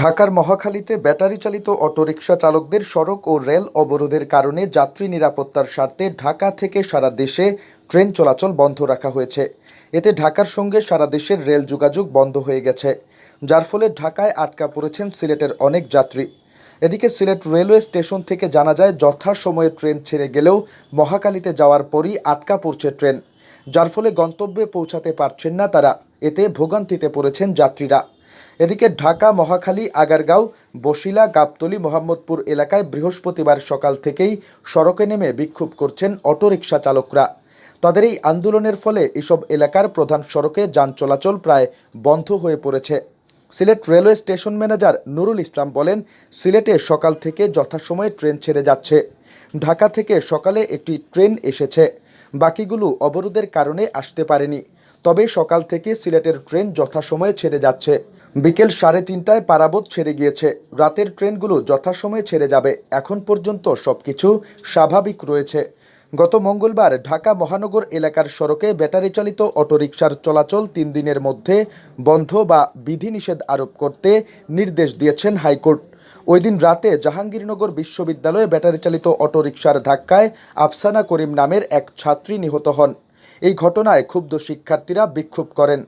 ঢাকার মহাখালীতে ব্যাটারি চালিত অটোরিকশা চালকদের সড়ক ও রেল অবরোধের কারণে যাত্রী নিরাপত্তার স্বার্থে ঢাকা থেকে সারা দেশে ট্রেন চলাচল বন্ধ রাখা হয়েছে। এতে ঢাকার সঙ্গে সারা দেশের রেল যোগাযোগ বন্ধ হয়ে গেছে, যার ফলে ঢাকায় আটকা পড়েছেন সিলেটের অনেক যাত্রী। এদিকে সিলেট রেলওয়ে স্টেশন থেকে জানা যায় যথাসময়ে ট্রেন ছেড়ে গেলেও মহাখালীতে যাওয়ার পরই আটকা পড়ছে ট্রেন, যার ফলে গন্তব্যে পৌঁছাতে পারছেন না তারা। এতে ভোগান্তিতে পড়েছেন যাত্রীরা। এদিকে ঢাকা, মহাখালী, আগারগাঁও, বসিলা, গাবতলী, মোহাম্মদপুর এলাকায় বৃহস্পতিবার সকাল থেকেই সড়কে নেমে বিক্ষোভ করছেন অটোরিকশা চালকরা। তাদের এই আন্দোলনের ফলে এসব এলাকার প্রধান সড়কে যান চলাচল প্রায় বন্ধ হয়ে পড়েছে। Sylhet railway station manager Nurul Islam বলেন, সিলেটে সকাল থেকে যথাসময়ে ট্রেন ছেড়ে যাচ্ছে। ঢাকা থেকে সকালে একটি ট্রেন এসেছে। বাকিগুলো অবরোধের কারণে আসতে পারেনি। তবে সকাল থেকে সিলেটের ট্রেন যথাসময়ে ছেড়ে যাচ্ছে। বিকেল সাড়ে তিনটায় পারাবত ছেড়ে গিয়েছে। রাতের ট্রেনগুলো যথাসময়ে ছেড়ে যাবে। এখন পর্যন্ত সবকিছু স্বাভাবিক রয়েছে। গত মঙ্গলবার ঢাকা মহানগর এলাকার সড়কে ব্যাটারি চালিত অটোরিকশার চলাচল তিন দিনের মধ্যে বন্ধ বা বিধিনিষেধ আরোপ করতে নির্দেশ দিয়েছেন হাইকোর্ট। ওই দিন রাতে জাহাঙ্গীরনগর বিশ্ববিদ্যালয়ে ব্যাটারি চালিত অটোরিকশার ধাক্কায় আফসানা করিম নামের এক ছাত্রী নিহত হন। এই ঘটনায় ক্ষুব্ধ শিক্ষার্থীরা বিক্ষোভ করেন।